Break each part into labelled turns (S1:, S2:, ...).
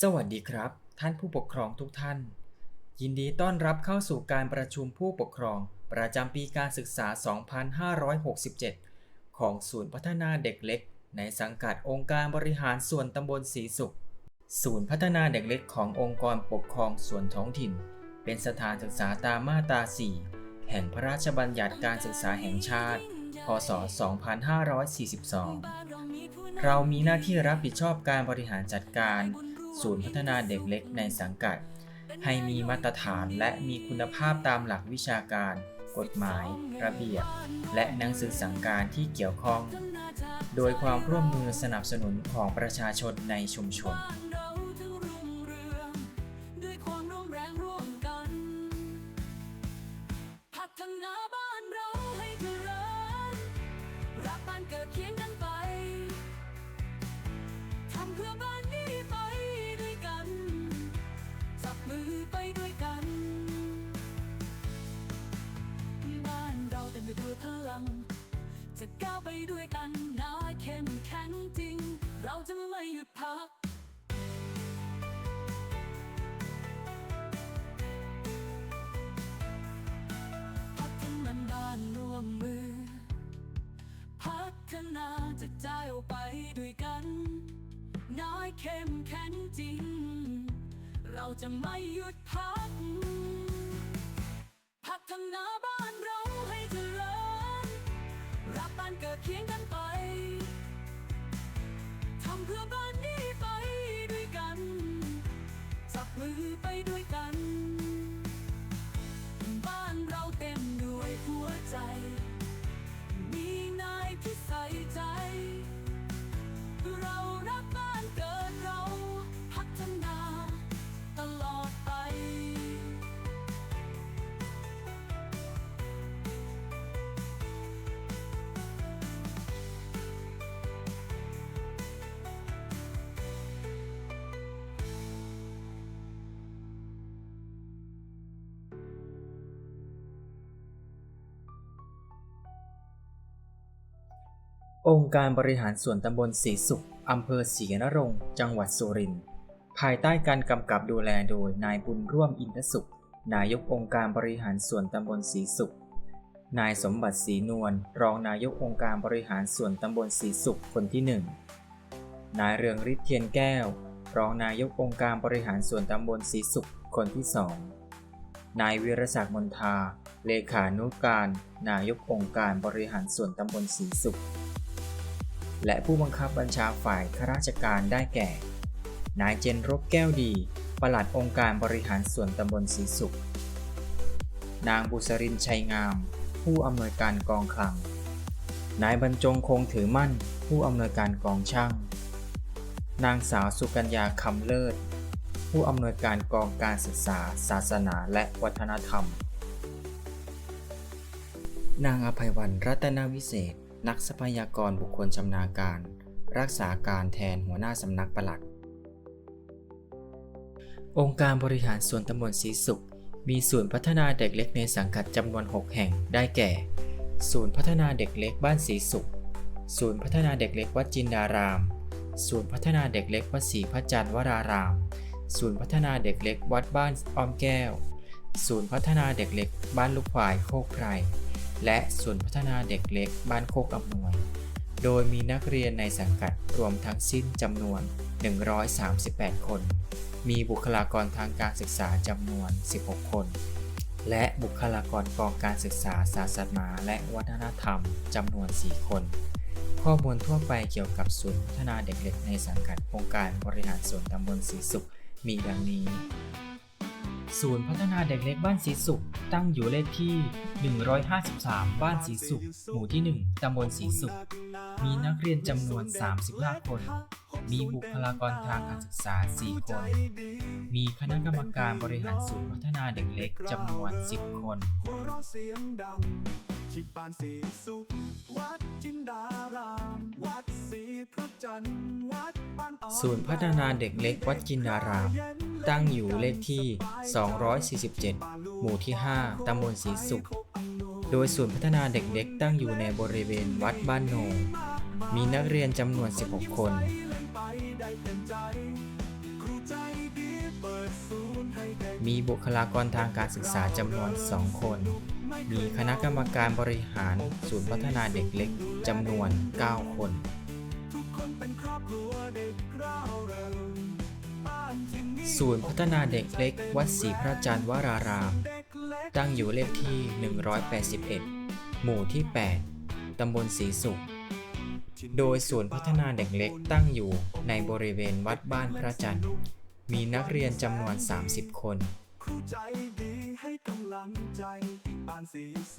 S1: สวัสดีครับ ท่านผู้ปกครองทุกท่าน ยินดีต้อนรับเข้าสู่การประชุมผู้ปกครอง ประจำปีการศึกษา 2567 ของศูนย์พัฒนาเด็กเล็ก ในสังกัดองค์การบริหารส่วนตำบลศรีสุข ศูนย์พัฒนาเด็กเล็กขององค์กรปกครองส่วนท้องถิ่น เป็นสถานศึกษาตามมาตรา 4 แห่งพระราชบัญญัติการศึกษาแห่งชาติพศ 2542 เรามีหน้าที่รับผิดชอบการบริหารจัดการ ศูนย์พัฒนาเด็กเล็กในสังกัด ให้มีมาตรฐานและมีคุณภาพตามหลักวิชาการ กฎหมาย ระเบียบ และหนังสือสั่งการที่เกี่ยวข้อง โดยความร่วมมือสนับสนุนของประชาชนในชุมชน
S2: นาจะใจออกไปด้วยกัน น้อยเข้มแข็งจริง เราจะไม่หยุดพัก พัฒนาบ้านเราให้เจริญรักบ้านเกิดเคียงกันไปทำเพื่อบ้านนี้ไปด้วยกัน จับมือไปด้วย อ
S1: งค์การบริหารส่วนตำบลศรีสุขอำเภอศรีนรงค์จังหวัดสุรินทร์ภายใต้การกำกับดูแลโดยนายบุญร่วมอินทสุข นายกองค์การบริหารส่วนตำบลศรีสุข นายสมบัติศรีนวลรองนายกองค์การบริหารส่วนตำบลศรีสุขคนที่หนึ่งนายเรืองฤทธิ์เทียนแก้ว รองนายกองค์การบริหารส่วนตำบลศรีสุขคนที่สองนายวิรศักดิ์มนทา เลขานุการ นายกองค์การบริหารส่วนตำบลศรีสุข และผู้บังคับบัญชาฝ่ายข้าราชการได้แก่ นายเจนรบแก้วดี ปลัดองค์การบริหารส่วนตำบลศรีสุข นางบุษรินชัยงาม ผู้อำนวยการกองคลัง นายบรรจงคงถือมั่น ผู้อำนวยการกองช่าง นางสาวสุกัญญาคำเลิศ ผู้อำนวยการกองการศึกษา ศาสนาและวัฒนธรรม นางอภัยวันรัตนวิเศษ นักทรัพยากรบุคคลชำนาญการ รักษาการแทนหัวหน้าสำนักปลัด องค์การบริหารส่วนตำบลศรีสุข มีศูนย์พัฒนาเด็กเล็กในสังกัดจำนวน 6 แห่งได้แก่ ศูนย์พัฒนาเด็กเล็กบ้านศรีสุข ศูนย์พัฒนาเด็กเล็กวัดจินดาราม ศูนย์พัฒนาเด็กเล็กวัดศรีพระจันทร์วราราม ศูนย์พัฒนาเด็กเล็กวัดบ้านอ้อมแก้ว ศูนย์พัฒนาเด็กเล็กบ้านลูกควายโคกไพร และศูนย์พัฒนาเด็กเล็กบ้านโคกอำนวย โดยมีนักเรียนในสังกัดรวมทั้งสิ้นจำนวน 138 คน มีบุคลากรทางการศึกษาจำนวน 16 คน และบุคลากรกองการศึกษาศาสนาและวัฒนธรรมจำนวน 4 คน ข้อมูลทั่วไปเกี่ยวกับศูนย์พัฒนาเด็กเล็กในสังกัดองค์การบริหารส่วนตำบลศรีสุขมีดังนี้ ศูนย์พัฒนาเด็กเล็กบ้านศรีสุข ตั้งอยู่เลขที่ 153 บ้านศรีสุข หมู่ที่ 1 ตำบลศรีสุข มีนักเรียนจำนวน 35 คน มีบุคลากรทางการศึกษา 4 คน มีคณะกรรมการบริหารศูนย์พัฒนาเด็กเล็กจำนวน 10 คน
S3: หัวเราะเสียงดังชิดปานสีสุขวัดจินดารามวัด ศูน
S1: ย์พัฒนาเด็กเล็กวัดจินดาราม ตั้งอยู่เลขที่ 247 หมู่ที่ 5 ตำบลศรีสุข โดยศูนย์พัฒนาเด็กเล็กตั้งอยู่ในบริเวณวัดบ้านโหนงมีนักเรียนจำนวน 16 คน
S3: ไปได้เต็มใจครูใจ
S1: มีบุคลากรทางการศึกษาจำนวน 2 คน มีคณะกรรมการบริหารศูนย์พัฒนาเด็กเล็กจำนวน 9 คน ศูนย์พัฒนาเด็กเล็ก วัดศรีพระจันทร์วราราม ตั้งอยู่เลขที่ 181 หมู่ที่ 8 ตำบลศรีสุข โดยศูนย์พัฒนาเด็กเล็กตั้งอยู่ในบริเวณวัดบ้านพระจันทร์ มีนักเรียนจำนวน 30 คน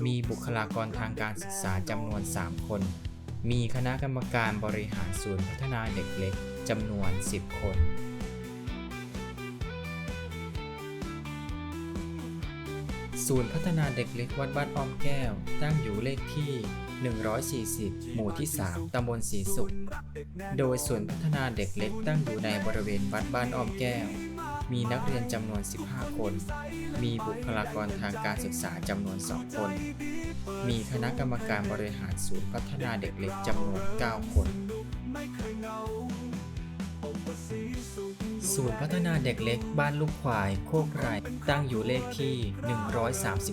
S1: มีบุคลากรทางการศึกษาจำนวน 3 คน มีคณะกรรมการบริหารศูนย์พัฒนาเด็กเล็กจำนวน 10 คน ศูนย์พัฒนาเด็กเล็กวัดบ้านอ้อมแก้ว ตั้งอยู่เลขที่ 140 หมู่ที่ 3 ตำบลศรีสุข โดยศูนย์พัฒนาเด็กเล็กตั้งอยู่ในบริเวณวัดบ้านอ้อมแก้ว มีนักเรียนจำนวน 15 คน มีบุคลากรทางการศึกษาจำนวน 2 คน มีคณะกรรมการบริหารศูนย์พัฒนาเด็กเล็กจำนวน 9 คน ศูนย์พัฒนาเด็กเล็กบ้านลูกควายโคกไรตั้งอยู่เลขที่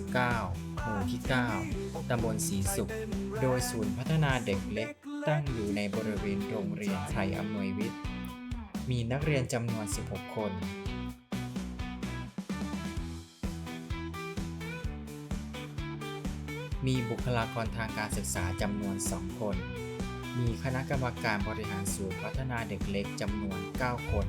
S1: 139 หมู่ที่ 9 ตำบลศรีสุข โดยศูนย์พัฒนาเด็กเล็ก ตั้งอยู่ในบริเวณโรงเรียนไทยอำนวยวิทย์ มีนักเรียนจำนวน 16 คนมีบุคลากรทางการศึกษาจำนวน 2 คน มีคณะกรรมการบริหารศูนย์พัฒนาเด็กเล็กจำนวน 9 คน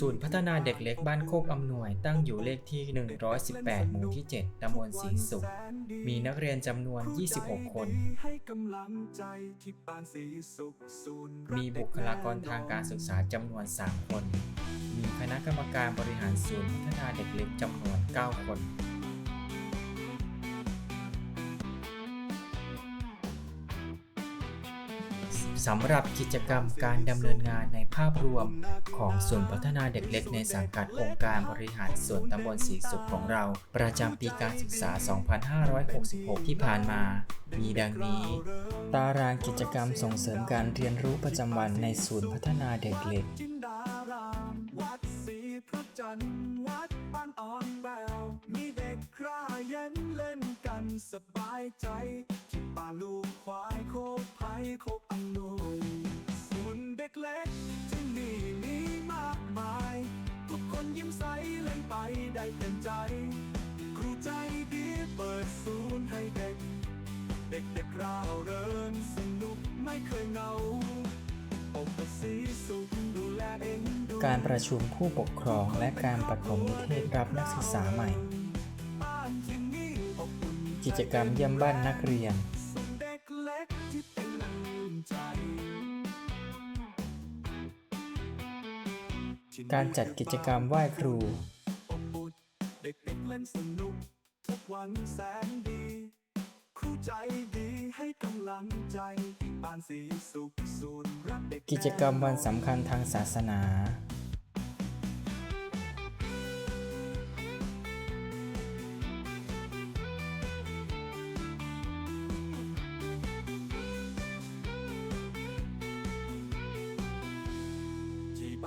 S1: ศูนย์พัฒนาเด็กเล็กบ้านโคกอำนวย ตั้งอยู่เลขที่ 118 หมู่ที่ 7ตำบลศรีสุข มีนักเรียนจำนวน 26 คน มีบุคลากรทางการศึกษาจำนวน 3 คน มีคณะกรรมการบริหารศูนย์พัฒนาเด็กเล็กจำนวน 9 คน สำหรับกิจกรรมการดำเนินงานในภาพรวมของศูนย์พัฒนาเด็กเล็กในสังกัดองค์การบริหารส่วนตำบลศรีสุขของเรา ประจำปีการศึกษา 2566 ที่ผ่านมา มีดังนี้ ตารางกิจกรรมส่งเสริมการเรียนรู้ประจำวันในศูนย์พัฒนาเด็กเล็ก
S3: สบายใจ ที่ป่าลูกควายโคกไผ่โคกอำนวยศูนเด็กเล็กที่นี่มีมากมาย ทุกคนยิ้มใสเล่นไปได้เต็มใจ ครูใจดีเปิดศูนย์ให้เด็ก เด็กเด็กร่าเริงสนุกไม่เคยเงา
S1: การประชุมผู้ปกครองและการปฐมนิเทศรับนักศึกษาใหม่ กิจกรรมเยี่ยมบ้านนักเรียน
S3: กา
S1: รจัดกิจกรรมไหว้ครู
S3: เด็กๆเล่นสนุกทุกวันแสนดี ครูใจดีให้กำลังใจบ้านสีสุขศูนรักเด็ก
S1: กิจกรรมวันสำคัญทางศาสนา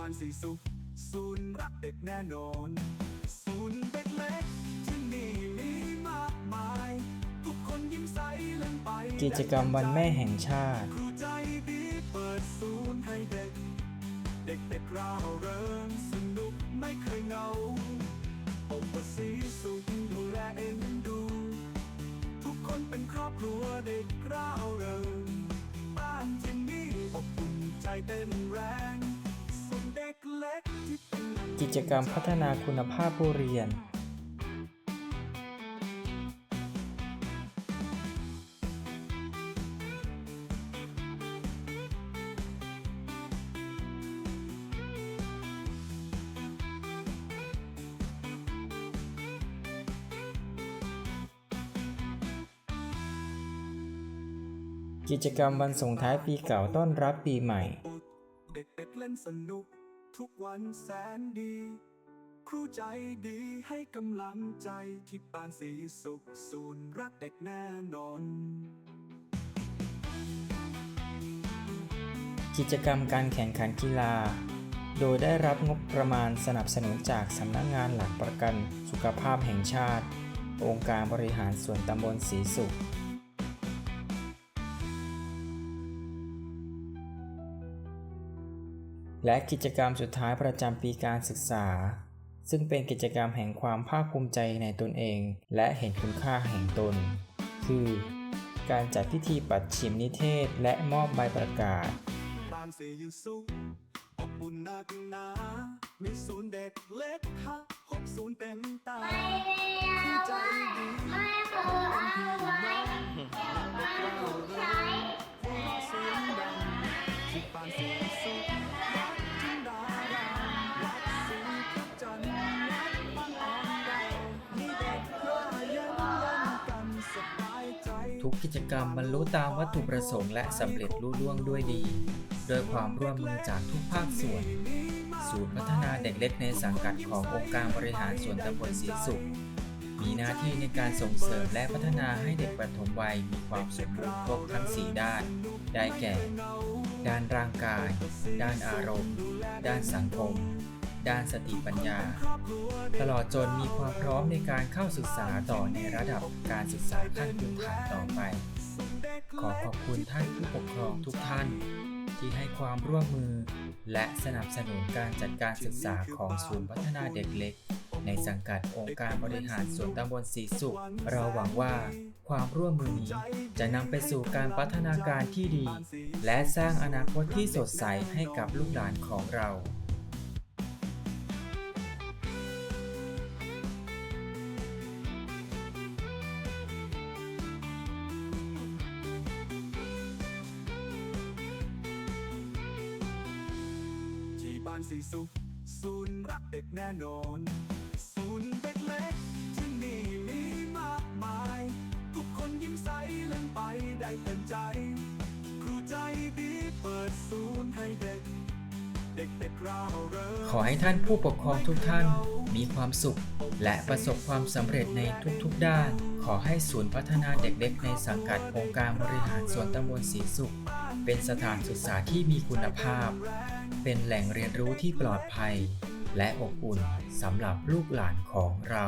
S1: า
S3: นสีสุขศูนย์รักเด็กแน่นอน ศูนย์เด็กเล็กที่นี่มีมากมาย ทุกคนยิ้มใสเล่นไป
S1: กิจกรรมวันแม่แห่งชาติ
S3: ครูใจดีเปิดศูนย์ให้เด็ก เด็กเด็กๆร่าเริงสนุกไม่เคยเหงาอบอุ่นสีสุขดูแลเอ็นดู ทุกคนเป็นครอบครัวเด็กร่าเริงบ้านที่นี่อบอุ่นใจเต้นแรงส่วนเด็กเล็ กิ
S1: จกรรมพัฒนาคุณภาพผู้เรียน กิจกรรมวันส่งท้ายปีเก่าต้อนรับปีใหม่
S3: เด็กๆเล่นสนุก ทุกวันแสนดี ครูใจดีให้กำลังใจที่บ้านสีสุขศูนย์รักเด็กแน่นอน
S1: กิจกรรมการแข่งขันกีฬา โดยได้รับงบประมาณสนับสนุนจากสำนักงงานหลักประกันสุขภาพแห่งชาติ องค์การบริหารส่วนตำบลศรีสุข และกิจกรรมสุดท้ายประจำปีการศึกษา ซึ่งเป็นกิจกรรมแห่งความภาคภูมิใจในตนเอง และเห็นคุณค่าแห่งตน คือ การจัดพิธีปัดชิมนิเทศและมอบใบประกาศ
S3: บ้านสีอยู่สุขอบอุ่นนักหนามีศูนย์เด็กเล็กฮะหกศูนย์เต็มตาผู้ใจดี ทุกกิจ
S1: กรรมบรรลุตามวัตถุประสงค์และสำเร็จลุล่วงด้วยดี โดยความร่วมมือจากทุกภาคส่วน ศูนย์พัฒนาเด็กเล็กในสังกัดขององค์การบริหารส่วนตำบลศรีสุข มีหน้าที่ในการส่งเสริมและพัฒนาให้เด็กปฐมวัยมีความสมบูรณ์ครบทั้ง 4 ด้าน ได้แก่ ด้านร่างกาย ด้านอารมณ์ ด้านสังคม ด้านสติปัญญา ตลอดจนมีความพร้อมในการเข้าศึกษาต่อในระดับการศึกษาขั้นพื้นฐานต่อไป ขอขอบคุณท่านผู้ปกครองทุกท่าน ที่ให้ความร่วมมือ และสนับสนุนการจัดการศึกษาของศูนย์พัฒนาเด็กเล็กในสังกัดองค์การบริหารส่วนตำบลศรีสุข เราหวังว่าความร่วมมือนี้จะนำไปสู่การพัฒนาการที่ดี และสร้างอนาคตที่สดใสให้กับลูกหลานของเรา
S3: สีสุขศูนย์รักเด็กแน่นอน ศูนย์เด็กเล็กที่นี่มีมากมาย ทุกคนยิ้มใสเล่นไปได้เต็มใจ ครูใจดีเปิดศูนย์ให้เด็ก เด็กๆเราเริง
S1: ขอให้ท่านผู้ปกครองทุกท่านมีความสุข และประสบความสำเร็จในทุกๆด้าน ขอให้ศูนย์พัฒนาเด็กเล็กในสังกัดองค์การบริหารส่วนตำบลศรีสุข เป็นสถานศึกษาที่มีคุณภาพ เป็นแหล่งเรียนรู้ที่ปลอดภัย และอบอุ่นสำหรับลูกหลานของเรา